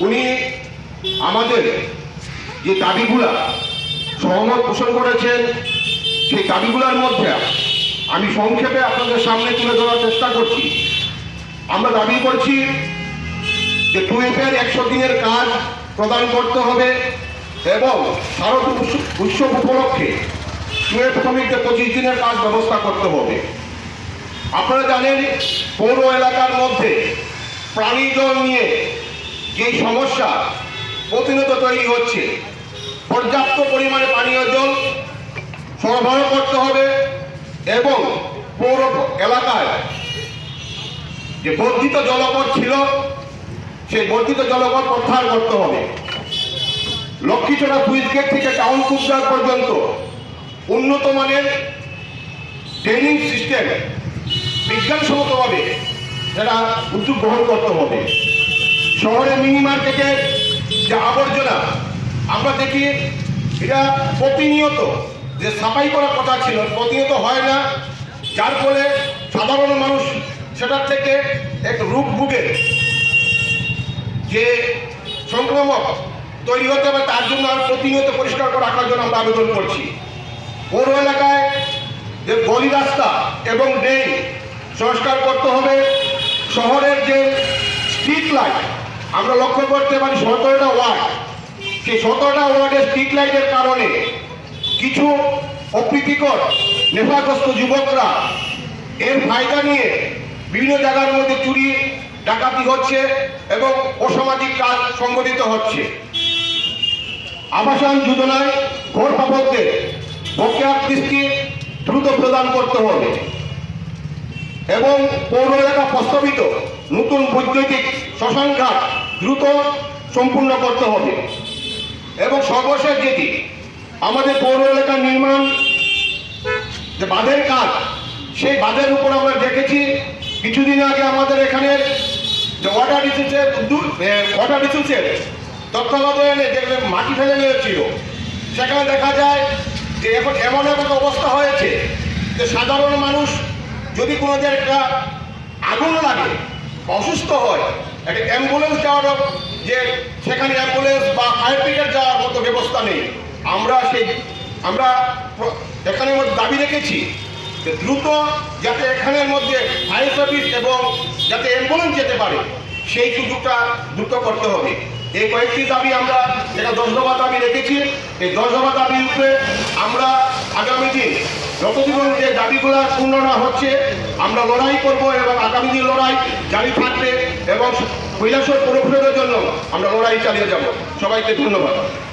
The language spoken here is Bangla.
উনি আমাদের যে দাবিগুলা সহমত পোষণ করেছেন, সেই দাবিগুলোর মধ্যে আমি সংক্ষেপে আপনাদের সামনে তুলে ধরার চেষ্টা করছি। আমরা দাবি করছি যে টুয়েফের একশো দিনের কাজ প্রদান করতে হবে এবং উৎস- উৎসব উপলক্ষে টুয়েফ শ্রমিকদের পঁচিশ দিনের কাজ ব্যবস্থা করতে হবে। আপনারা জানেন, পৌর এলাকার মধ্যে প্রাণী জল নিয়ে যে সমস্যা প্রতিনিয়ত তৈরি হচ্ছে, পর্যাপ্ত পরিমাণে পানীয় জল সরবরাহ করতে হবে এবং পৌর এলাকায় যে বর্ধিত জলপথ ছিল, সেই বর্ধিত জলপথ প্রত্যাহার করতে হবে। লক্ষ্মীছড়া সুইচ গেট থেকে টাউন কুবজার পর্যন্ত উন্নত মানের ট্রেনিং সিস্টেম বিজ্ঞানসম্মতভাবে সেটা উদ্যোগ গ্রহণ করতে হবে। শহরে মিনি মার্কেটের যে আবর্জনা, আমরা দেখি এটা প্রতিনিয়ত যে সাফাই করার কথা ছিল, প্রতিনিয়ত হয় না। যার ফলে সাধারণ মানুষ সেটার থেকে এক রূপ ভুগে। যে সংক্রমক তৈরি হতে হবে, তার জন্য আর প্রতিনিয়ত পরিষ্কার করে রাখার জন্য আমরা আবেদন করছি। পৌর এলাকায় যে গলি রাস্তা এবং ড্রেন সংস্কার করতে হবে, শহরের যে স্ট্রিট লাইট আমরা লক্ষ্য করতে পারি সতেরোটা ওয়ার্ড। সেই সতেরোটা ওয়ার্ডের স্ট্রিট লাইটের কারণে কিছু অপ্রীতিকর, নেশাগ্রস্ত যুবকরা এর ফায়দা নিয়ে বিভিন্ন জায়গার মধ্যে চুরি, ডাকাতি হচ্ছে এবং অসামাজিক কাজ সংগঠিত হচ্ছে। আবাসন যোজনায় ঘর পাবকদের বকেয়া কিস্তি দ্রুত প্রদান করতে হবে এবং পৌর এলাকা প্রস্তাবিত নতুন বৈদ্যুতিক শ্মশানঘাট দ্রুত সম্পূর্ণ করতে হবে। এবং সর্বশেষ যেটি, আমাদের পৌর এলাকার নির্মাণ যে বাঁধের কাজ, সেই বাঁধের উপর আমরা দেখেছি, কিছুদিন আগে আমাদের এখানে যে ওয়াটার রিসোর্সের ওয়াটার রিসোর্সের তত্ত্বাবধানে যেখানে মাটি ফেলে নিয়েছিল সেখানে দেখা যায় যে এখন এমন এমন অবস্থা হয়েছে যে সাধারণ মানুষ যদি কোনো একটা আগুন লাগে, অসুস্থ হয় একটা অ্যাম্বুলেন্স যাওয়ার যে সেখানে অ্যাম্বুলেন্স বা ফায়ার ব্রিগেড যাওয়ার মতো ব্যবস্থা নেই। আমরা সেই, আমরা এখানের মধ্যে দাবি রেখেছি যে দ্রুত যাতে এখানের মধ্যে ফায়ার সার্ভিস এবং যাতে অ্যাম্বুলেন্স যেতে পারে, সেই সুযোগটা দ্রুত করতে হবে। এই কয়েকটি দাবি আমরা, যেটা দশ দাবি রেখেছি, এই দশ দফা দাবির উপরে আমরা আগামী দিন যতদিন যে দাবিগুলো পূর্ণ না হচ্ছে, আমরা লড়াই করব এবং আগামী দিন লড়াই জারি থাকবে। এবং কৈলাসর পুরোপুরের জন্য আমরা লড়াই চালিয়ে যাব। সবাইকে ধন্যবাদ।